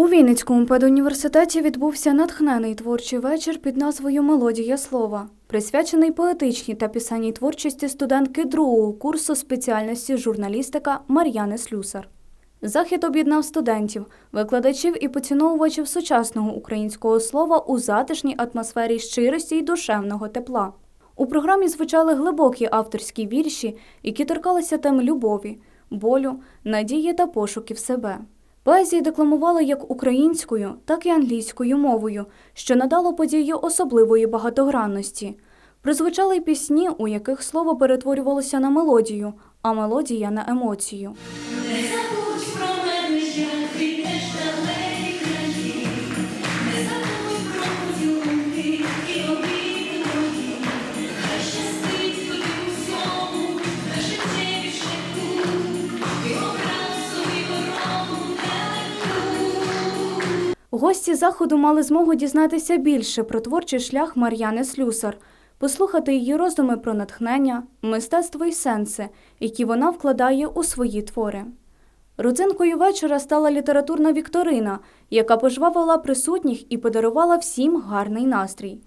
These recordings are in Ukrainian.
У Вінницькому педуніверситеті відбувся натхнений творчий вечір під назвою Мелодія слова, присвячений поетичній та пісенній творчості студентки другого курсу спеціальності журналістика Мар'яни Слюсар. Захід об'єднав студентів, викладачів і поціновувачів сучасного українського слова у затишній атмосфері щирості й душевного тепла. У програмі звучали глибокі авторські вірші, які торкалися тем любові, болю, надії та пошуків себе. Поезії декламували як українською, так і англійською мовою, що надало подію особливої багатогранності. Прозвучали й пісні, у яких слово перетворювалося на мелодію, а мелодія на емоцію. Не забудь про мене, як ти далекі Гості заходу мали змогу дізнатися більше про творчий шлях Мар'яни Слюсар, послухати її роздуми про натхнення, мистецтво і сенси, які вона вкладає у свої твори. Родзинкою вечора стала літературна вікторина, яка пожвавила присутніх і подарувала всім гарний настрій.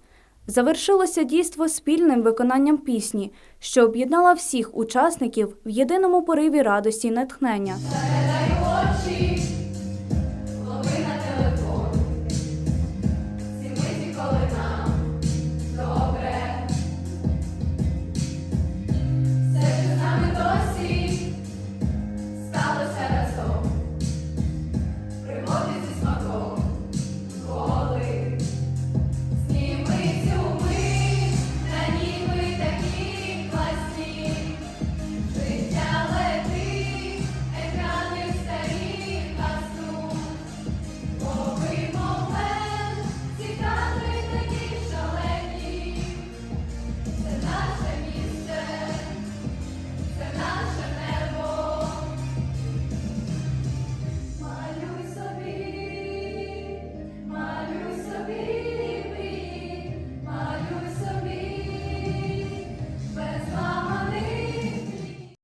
Завершилося дійство спільним виконанням пісні, що об'єднала всіх учасників в єдиному пориві радості й натхнення. Дай